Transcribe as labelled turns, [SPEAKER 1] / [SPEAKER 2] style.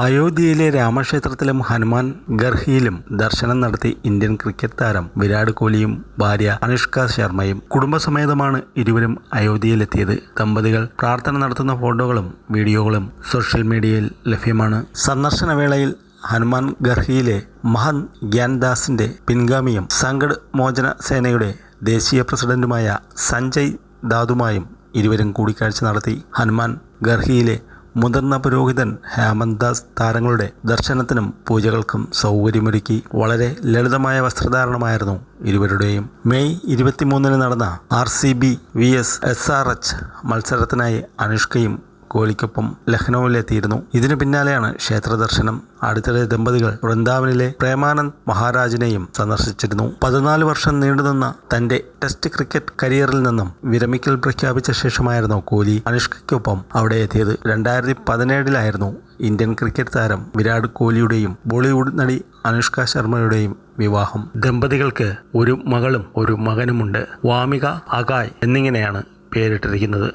[SPEAKER 1] അയോധ്യയിലെ രാമക്ഷേത്രത്തിലും ഹനുമാൻ ഗർഹിയിലും ദർശനം നടത്തി ഇന്ത്യൻ ക്രിക്കറ്റ് താരം വിരാട് കോഹ്ലിയും ഭാര്യ അനുഷ്ക ശർമ്മയും കുടുംബസമേതമാണ് ഇരുവരും അയോധ്യയിലെത്തിയത്. ദമ്പതികൾ പ്രാർത്ഥന നടത്തുന്ന ഫോട്ടോകളും വീഡിയോകളും സോഷ്യൽ മീഡിയയിൽ ലഭ്യമാണ്. സന്ദർശനവേളയിൽ ഹനുമാൻ ഗർഹിയിലെ മഹൻ ഗ്യാൻദാസിന്റെ പിൻഗാമിയും സങ്കട് മോചന സേനയുടെ ദേശീയ പ്രസിഡന്റുമായ സഞ്ജയ് ദാദുമായും ഇരുവരും കൂടിക്കാഴ്ച നടത്തി. ഹനുമാൻ ഗർഹിയിലെ മുതിർന്ന പുരോഹിതൻ ഹേമന്ദാസ് താരങ്ങളുടെ ദർശനത്തിനും പൂജകൾക്കും സൗകര്യമൊരുക്കി വളരെ ലളിതമായ വസ്ത്രധാരണമായിരുന്നു ഇരുവരുടെയും. മെയ് ഇരുപത്തിമൂന്നിന് നടന്ന R C B V S S R H മത്സരത്തിനായി അനുഷ്കയും കോഹ്ലിക്കൊപ്പം ലഖ്നൌവിലെത്തിയിരുന്നു. ഇതിനു പിന്നാലെയാണ് ക്ഷേത്ര ദർശനം അടുത്തിടെ ദമ്പതികൾ വൃന്ദാവനിലെ പ്രേമാനന്ദ് മഹാരാജിനെയും സന്ദർശിച്ചിരുന്നു. പതിനാല് വർഷം നീണ്ടുനിന്ന തന്റെ ടെസ്റ്റ് ക്രിക്കറ്റ് കരിയറിൽ നിന്നും വിരമിക്കൽ പ്രഖ്യാപിച്ച ശേഷമായിരുന്നു കോഹ്ലി അനുഷ്കയ്ക്കൊപ്പം അവിടെ എത്തിയത്. രണ്ടായിരത്തി പതിനേഴിലായിരുന്നു ഇന്ത്യൻ ക്രിക്കറ്റ് താരം വിരാട് കോഹ്ലിയുടെയും ബോളിവുഡ് നടി അനുഷ്ക ശർമ്മയുടെയും വിവാഹം. ദമ്പതികൾക്ക് ഒരു മകളും ഒരു മകനുമുണ്ട്. വാമിക അകായ് എന്നിങ്ങനെയാണ് പേരിട്ടിരിക്കുന്നത്.